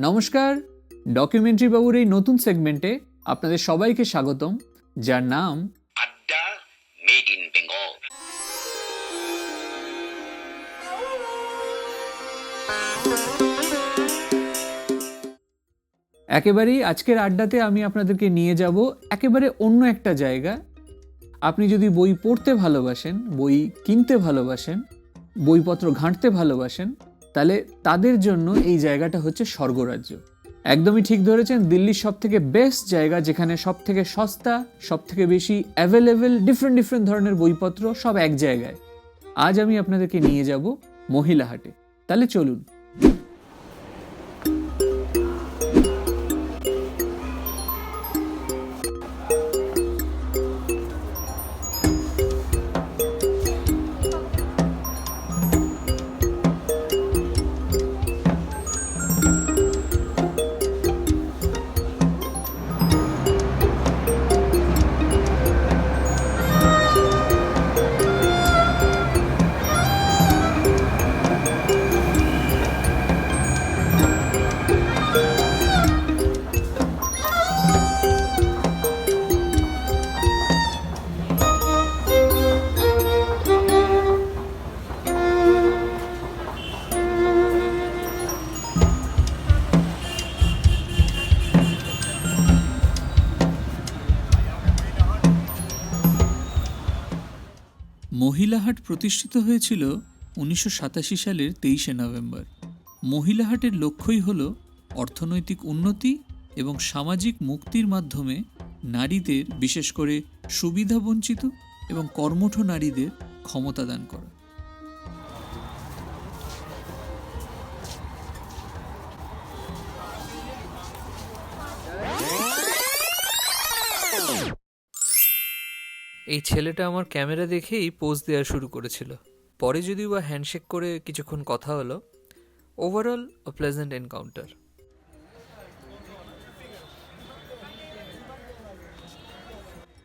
নমস্কার ডকুমেন্টারি বাবুর এই নতুন সেগমেন্টে আপনাদের সবাইকে স্বাগতম যার নাম আড্ডা মেড ইন বেঙ্গল একেবারেই আজকের আড্ডাতে আমি আপনাদেরকে নিয়ে যাব একেবারে অন্য একটা জায়গা। আপনি যদি বই পড়তে ভালোবাসেন বই কিনতে ভালোবাসেন বইপত্র ঘাঁটতে ভালোবাসেন তাহলে তাদের জন্য এই জায়গাটা হচ্ছে স্বর্গরাজ্য। একদমই ঠিক ধরেছেন, দিল্লির সব থেকে বেস্ট জায়গা যেখানে সব থেকে সস্তা সব থেকে বেশি অ্যাভেলেবেল ডিফারেন্ট ডিফারেন্ট ধরনের বইপত্র সব এক জায়গায়। আজ আমি আপনাদেরকে নিয়ে যাব মহিলাহাটে। তাহলে চলুন। মহিলাহাট প্রতিষ্ঠিত হয়েছিল উনিশশো সাতাশি সালের তেইশে নভেম্বর। মহিলা হাটের লক্ষ্যই হল অর্থনৈতিক উন্নতি এবং সামাজিক মুক্তির মাধ্যমে নারীদের, বিশেষ করে সুবিধাবঞ্চিত এবং কর্মঠ নারীদের ক্ষমতা দান করা। এই ছেলেটা আমার ক্যামেরা দেখেই পোজ দেওয়া শুরু করেছিল। পরে যদিও বা হ্যান্ডশেক করে কিছুক্ষণ কথা হলো, ওভারঅল আ প্লেজেন্ট এনকাউন্টার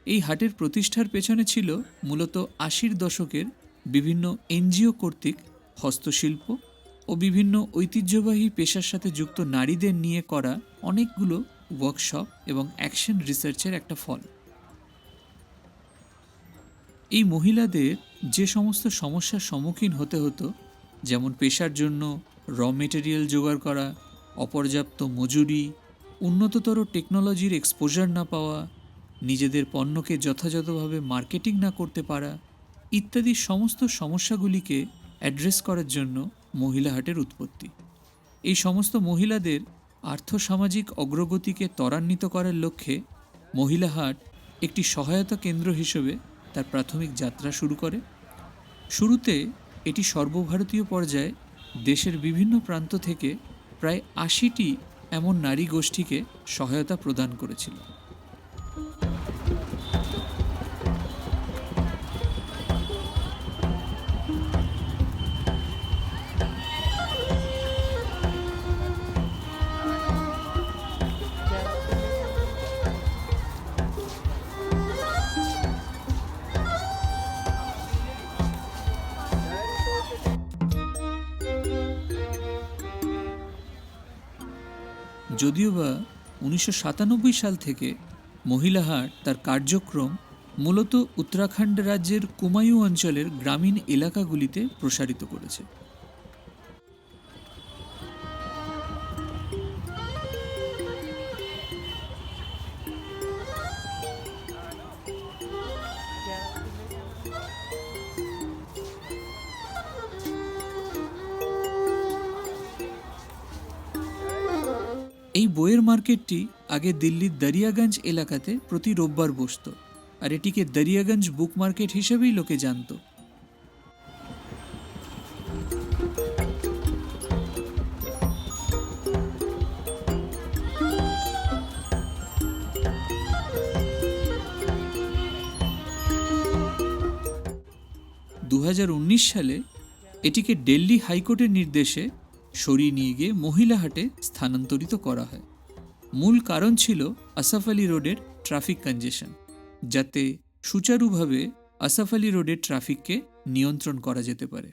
এই হাটের প্রতিষ্ঠার পেছনে ছিল মূলত আশির দশকের বিভিন্ন এনজিও কর্তৃক হস্তশিল্প ও বিভিন্ন ঐতিহ্যবাহী পেশার সাথে যুক্ত নারীদের নিয়ে করা অনেকগুলো ওয়ার্কশপ এবং অ্যাকশন রিসার্চের একটা ফল। এই মহিলাদের যে সমস্ত সমস্যার সম্মুখীন হতে হতো, যেমন পেশার জন্য র মেটেরিয়াল জোগাড় করা, অপর্যাপ্ত মজুরি, উন্নততর টেকনোলজির এক্সপোজার না পাওয়া, নিজেদের পণ্যকে যথাযথভাবে মার্কেটিং না করতে পারা ইত্যাদি সমস্ত সমস্যাগুলিকে অ্যাড্রেস করার জন্য মহিলা হাটের উৎপত্তি। এই সমস্ত মহিলাদের আর্থসামাজিক অগ্রগতিকে ত্বরান্বিত করার লক্ষ্যে মহিলা হাট একটি সহায়তা কেন্দ্র হিসেবে তার প্রাথমিক যাত্রা শুরু করে। শুরুতে এটি সর্বভারতীয় পর্যায়ে দেশের বিভিন্ন প্রান্ত থেকে প্রায় আশিটি এমন নারী গোষ্ঠীকে সহায়তা প্রদান করেছিল। যদিও বা উনিশশো সাতানব্বই সাল থেকে মহিলা হাট তার কার্যক্রম মূলত উত্তরাখণ্ড রাজ্যের কুমায়ু অঞ্চলের গ্রামীণ এলাকাগুলিতে প্রসারিত করেছে। এই বইয়ের মার্কেটটি আগে দিল্লির দরিয়াগঞ্জ এলাকাতে প্রতি রোববার বসতো, আর এটিকে দরিয়াগঞ্জ বুক মার্কেট হিসেবেই লোকে জানতো। দু সালে এটিকে দিল্লি হাইকোর্টের নির্দেশে সরিয়ে নিয়ে গিয়ে মহিলা হাটে স্থানান্তরিত করা হয়। মূল কারণ ছিল আসাফ আলী রোডের ট্রাফিক কনজেশন, যাতে সুচারুভাবে আসাফ আলী রোডের ট্রাফিককে নিয়ন্ত্রণ করা যেতে পারে।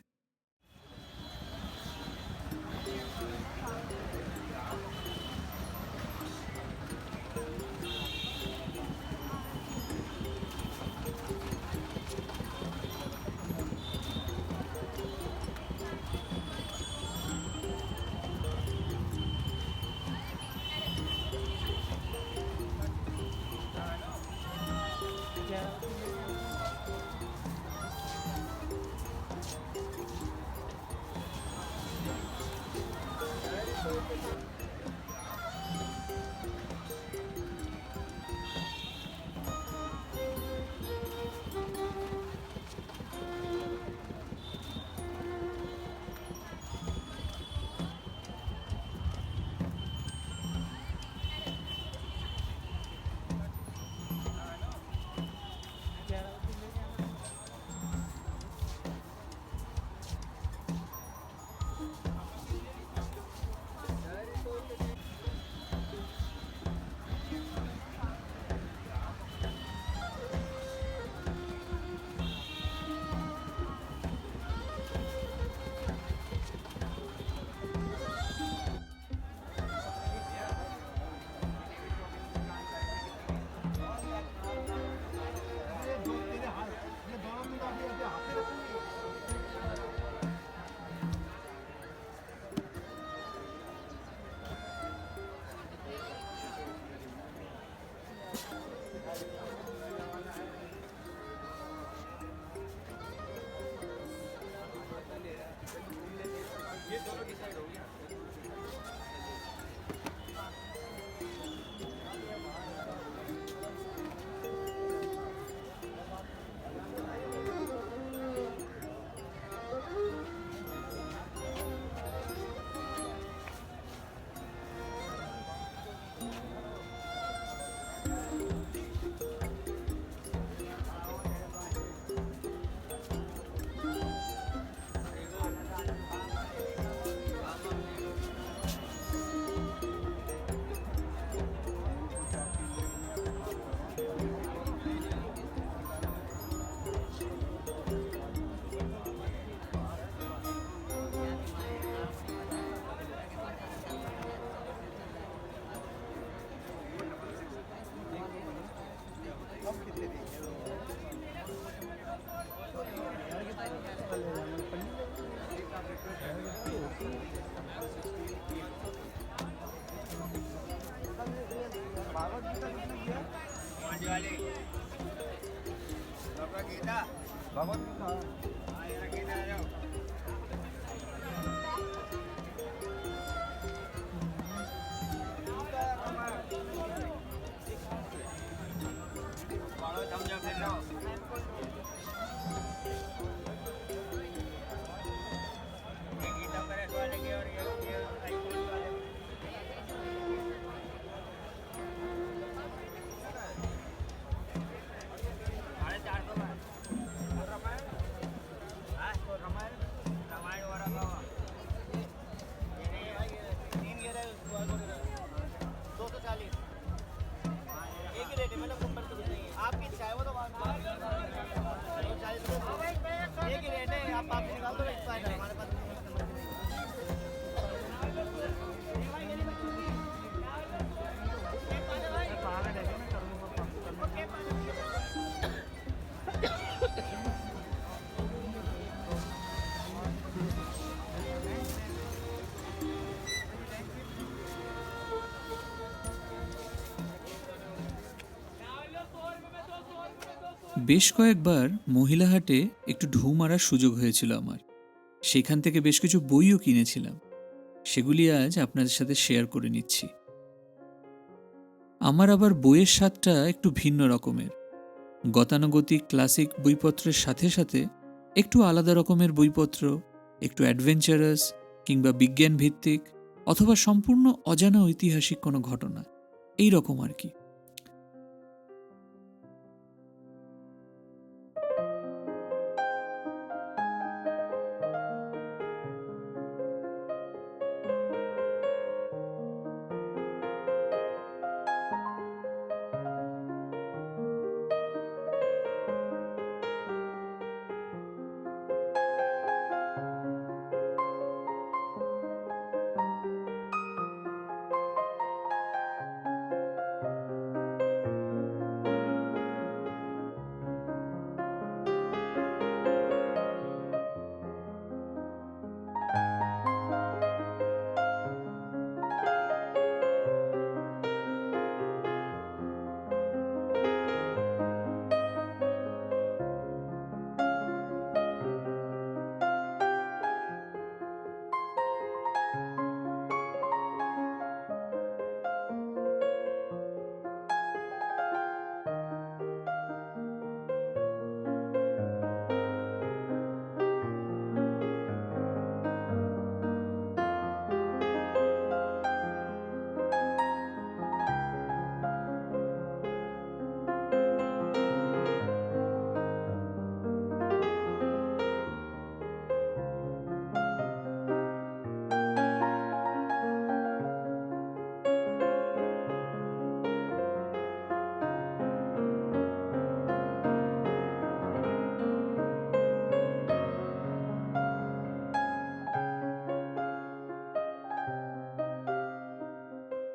나머지는 다 বেশ কয়েকবার মহিলা হাটে একটু ঢু মারার সুযোগ হয়েছিল আমার। সেখান থেকে বেশ কিছু বইও কিনেছিলাম। সেগুলি আজ আপনাদের সাথে শেয়ার করে নিচ্ছি। আমার আবার বইয়ের স্বাদটা একটু ভিন্ন রকমের। গতানুগতিক ক্লাসিক বইপত্রের সাথে সাথে একটু আলাদা রকমের বইপত্র, একটু অ্যাডভেঞ্চারাস কিংবা বিজ্ঞান ভিত্তিক অথবা সম্পূর্ণ অজানা ঐতিহাসিক কোনো ঘটনা, এই রকম আর কি।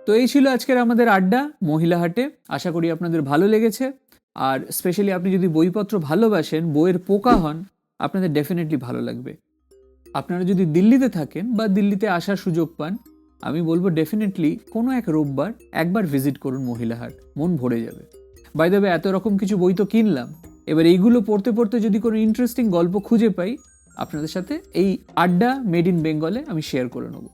তো এই ছিল আজকের আমাদের আড্ডা মহিলা হাটে। আশা করি আপনাদের ভালো লেগেছে। আর স্পেশালি আপনি যদি বইপত্র ভালোবাসেন, বইয়ের পোকা হন, আপনাদের ডেফিনেটলি ভালো লাগবে। আপনারা যদি দিল্লিতে থাকেন বা দিল্লিতে আসার সুযোগ পান, আমি বলব ডেফিনেটলি কোনো এক রোববার একবার ভিজিট করুন মহিলাহাট মন ভরে যাবে। বাই দেবে এত রকম কিছু বই তো কিনলাম। এবার এইগুলো পড়তে পড়তে যদি কোনো ইন্টারেস্টিং গল্প খুঁজে পাই, আপনাদের সাথে এই আড্ডা মেড ইন বেঙ্গলে আমি শেয়ার করে নেব।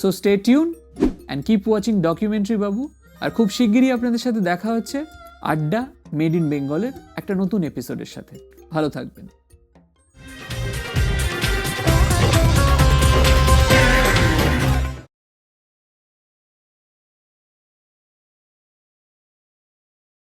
So stay tuned and keep watching documentary বাবু আর খুব শিগগিরই আপনাদের সাথে দেখা হচ্ছে আড্ডা মেড ইন বেঙ্গলের একটা নতুন এপিসোডের সাথে। ভালো থাকবেন।